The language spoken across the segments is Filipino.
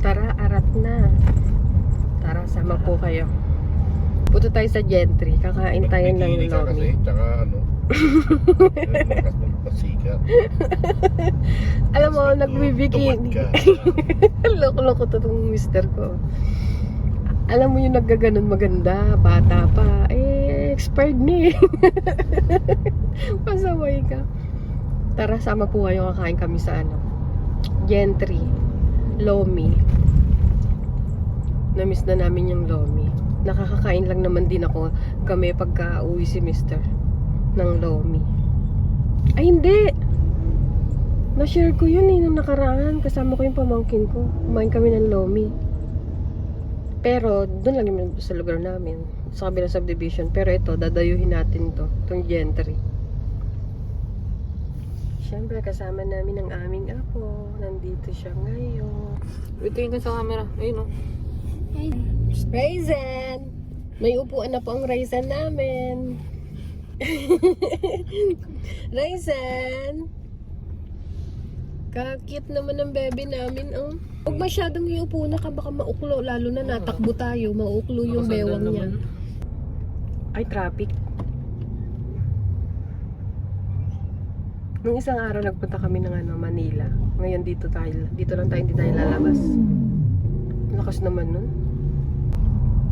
Tara, arat na. Tara, sama po kayo. Punta tayo sa Gentry. Kakain tayo ng Bikini ka kasi, lomi. tsaka ano. Pasikat. Alam mo, nagbibikini. tuwad ka. Loko-loko to tong mister ko. Alam mo yung naggaganon maganda, bata pa. Eh, expired na eh. Pasaway ka. Tara, sama po kayo. Kakain kami sa ano. Gentry. Lomi. Namiss na namin yung Lomi. Nakakakain lang naman din ako kami pagka uwi si mister ng Lomi. Ay, hindi! Na-share ko yun eh, nung nakaraan. Kasama ko yung pamangkin ko. Kumain kami ng lomi. Pero, doon lang yung sa lugar namin. Sa kabilang subdivision. Pero ito, dadayuhin natin to. Itong gentry. Siyempre, kasama namin ang aming apo. Nandito siya ngayon. Tingin ka sa camera. Ayun oh. Raisin! May upuan na po ang Raisin namin. Raisin! Kakit naman ng bebe namin, oh. Huwag masyadong iupo na ka, baka mauklo. Lalo na natakbo tayo, mauklo yung bewang niya. Ay, traffic. Nung isang araw nagpunta kami ng ano, Manila. Ngayon dito tayo, dito lang tayo, hindi tayo lalabas. Lakas naman nun.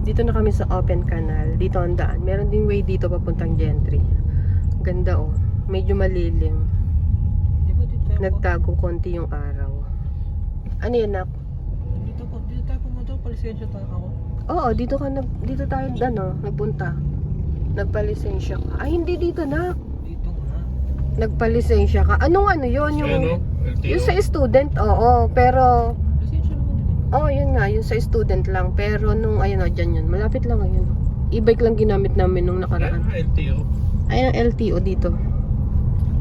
Dito na kami sa open canal. Dito ang daan. Meron din way dito papuntang Gentry. Ganda oh. Medyo malilim. Nagtago konti yung araw. Ano yan, nak? Dito po. Dito tayo pumunta. Palisensya tayo ako. Oo, dito ka nag, dito tayo ano, nagpunta. Nagpalisensya ka. Ay, hindi dito, nak. Nagpalisensya ka. Anong ano yun? Yung, Ayun, oh, LTO. yung sa student, oo. Pero, oh, yun nga, yung sa student lang. Pero nung, ayun o, dyan yun. Malapit lang ayun. E-bike lang ginamit namin nung nakaraan. Ah, LTO. Ang LTO dito.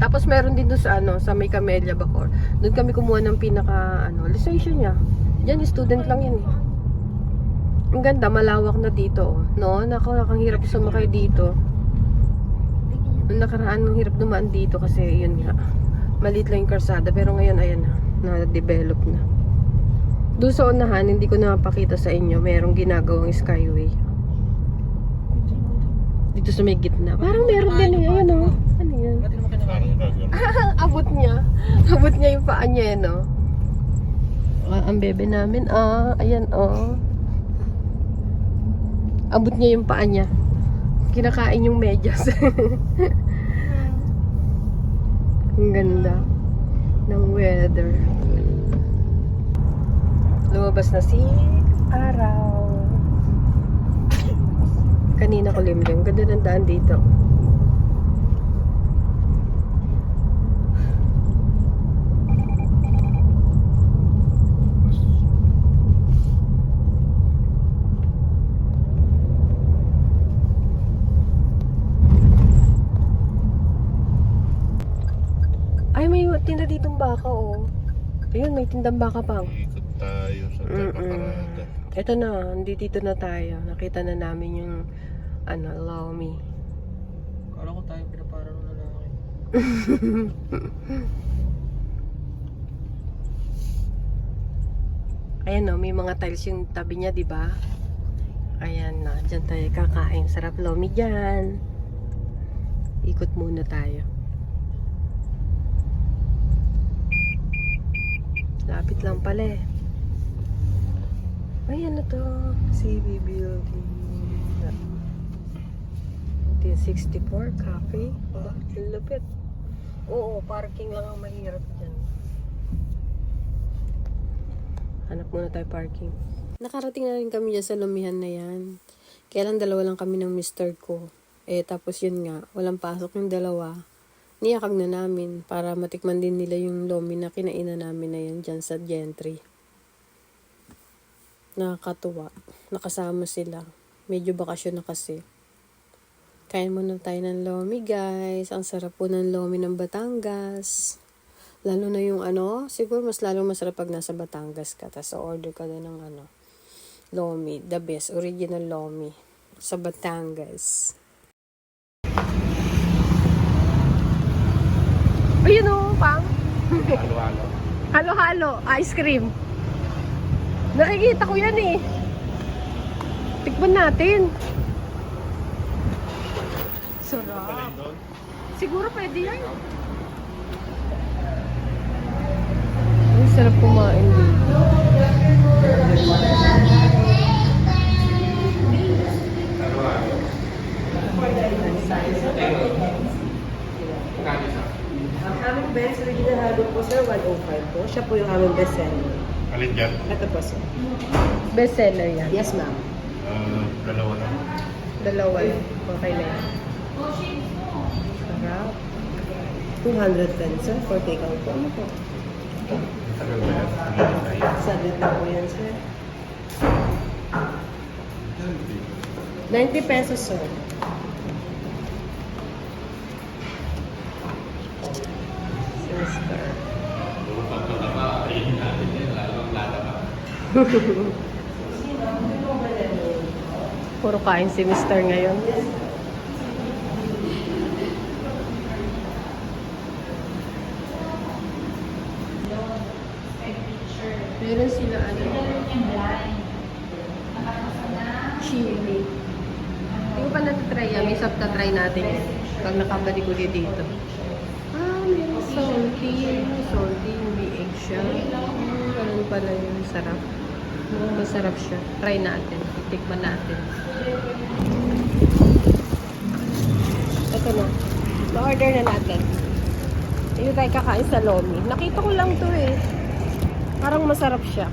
Tapos meron din doon sa ano, sa May Camellia Bacor. Doon kami kumuha ng pinaka ano, lisensya niya. Yan student lang yan eh. Ang ganda, malawak na dito. oh. No, nakakahirap sumakay dito. Nung nakaraan, ang hirap dumaan dito kasi yun nga. Maliit lang yung karsada. Pero ngayon, ayan na. Na-develop na. Doon sa unahan, hindi ko napakita sa inyo. Merong ginagawang skyway. Dito sa may gitna. Parang meron din eh. Ayan o. Ano yan? Abot niya. Abot niya yung paa niya, eh, no? Ah, ang bebe namin, ah, ayan, oh. Abot niya yung paa niya. Kinakain yung medyas. ang ganda ng weather. Lumabas na si araw. Kanina ko limlim. Ganda ng daan dito. Ay, may tinda ditong baka, oh. Ayun, may tindang baka pang. Ikot tayo sa Mm-mm. parada. Ito na, hindi dito na tayo. Nakita na namin yung, ano, Lomi. Kala ko tayo pinapara ng lalaki. Ayan, no, may mga tiles yung tabi niya, di ba? Ayan na, dyan tayo kakain. Sarap Lomi dyan. Ikot muna tayo. Lapit lang pala eh. Ay, ano to? CB Building. 1964 Cafe. Ba, ang lupit. Oo, parking lang ang mahirap dyan. Hanap muna tayo parking. Nakarating na rin kami dyan sa lumihan na yan. Kaya lang dalawa lang kami ng mister ko. Eh, tapos yun nga, walang pasok yung dalawa. Niyakag na namin para matikman din nila yung lomi na kinainan namin na yan dyan sa Gentry. Nakakatuwa. Nakasama sila. Medyo bakasyon na kasi. Kain muna tayo ng lomi, guys. Ang sarap po ng lomi ng Batangas. Lalo na yung ano, siguro mas lalo masarap pag nasa Batangas ka. Tapos order ka na ng ano, lomi. The best, original lomi. Sa Batangas. Ayun o, pang. Halo-halo. Halo-halo, ice cream. Nakikita ko yan eh. Tikman natin. Sarap. Siguro pwede yan. Ang sarap kumain dito. Ang aming best original halo po sir, 105 po. Siya po yung aming best seller. Alin dyan? Ito po sir. Best seller yan. Yes ma'am. Ah, dalawa na. Dalawa lang. Okay na yan. Sarap. 210 sir for take out po. Ano po? Tagal ba yan? Saglit na po yan sir. 90 pesos sir. Sister. Puro kain si Mister ngayon. Meron sila ano. Chili. Hindi ko pa natatry yan. May sap na try natin. Pag nakabalik ulit dito. Salty. Salty, may eggshell. Hmm, ganun pala yun. Sarap. Mukhang masarap siya. Try natin. Tikman natin. Ito na. Na-order na natin. Ito tayo kakain sa Lomi. Nakita ko lang to eh. Parang masarap siya.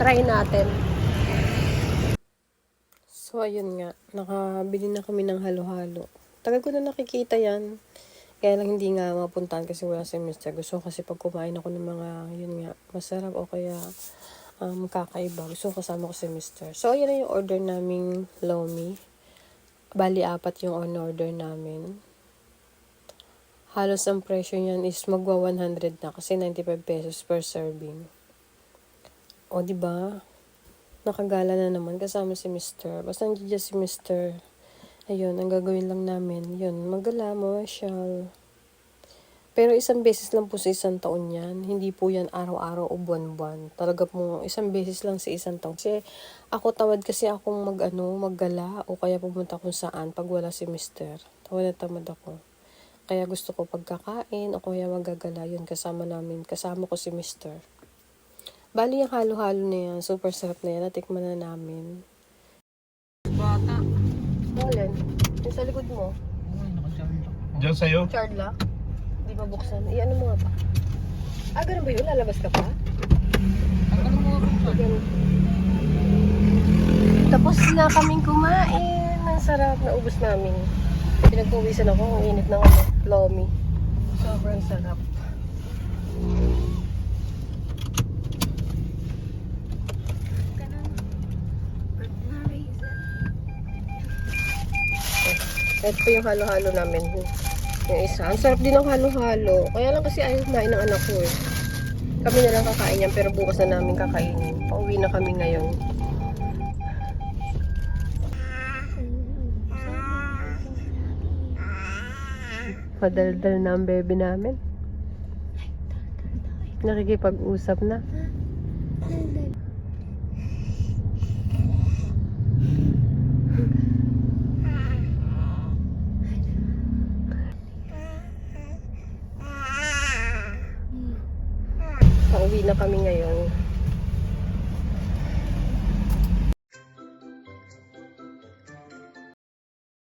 Try natin. So, ayun nga. Nakabili na kami ng halo-halo. Tagal ko na nakikita yan. Kaya lang hindi nga mapuntahan kasi wala Mr. Gusto kasi pag kumain ako ng mga, yun nga, masarap o kaya um, kakaiba. Gusto kasama ko Mr. So, ayun na yung order naming Lomi. Bali, apat yung on order namin. Halos ang presyo niyan is magwa 100 na kasi 95 pesos per serving. O, di ba? Nakagala na naman kasama si Mr. Basta nandiyan si Mr. Ayun, ang gagawin lang namin, yun, magala, mamasyal. Pero isang beses lang po sa isang taon yan. Hindi po yan araw-araw o buwan-buwan. Talaga po, isang beses lang sa isang taon. Kasi ako tamad kasi akong mag, ano, maggala o kaya pumunta kung saan pag wala si Mr. Tawad na tamad ako. Kaya gusto ko pagkakain o kaya magagala yun kasama namin. Kasama ko si Mr. Bali yung halo-halo na yan. Super sarap na yan. Natikman na namin. Alin? Yung sa likod mo. Dyan sa'yo? Chard lock? Hindi ba buksan? Eh, ano mo nga pa? Ah, ganun ba yun? Lalabas ka pa? Ang ano mo Ganun. Tapos na kaming kumain. Ang sarap na ubos namin. Pinagpawisan ako. Ang init ng ano, lomi. Sobrang sarap. Ito yung halo-halo namin. Yung isa. Ang sarap din ng halo-halo. Kaya lang kasi ayaw kumain ng anak ko eh. Kami na lang kakain yan pero bukas na namin kakainin. Pauwi na kami ngayon. Padaldal na ang bebe namin. Nakikipag-usap na 把名给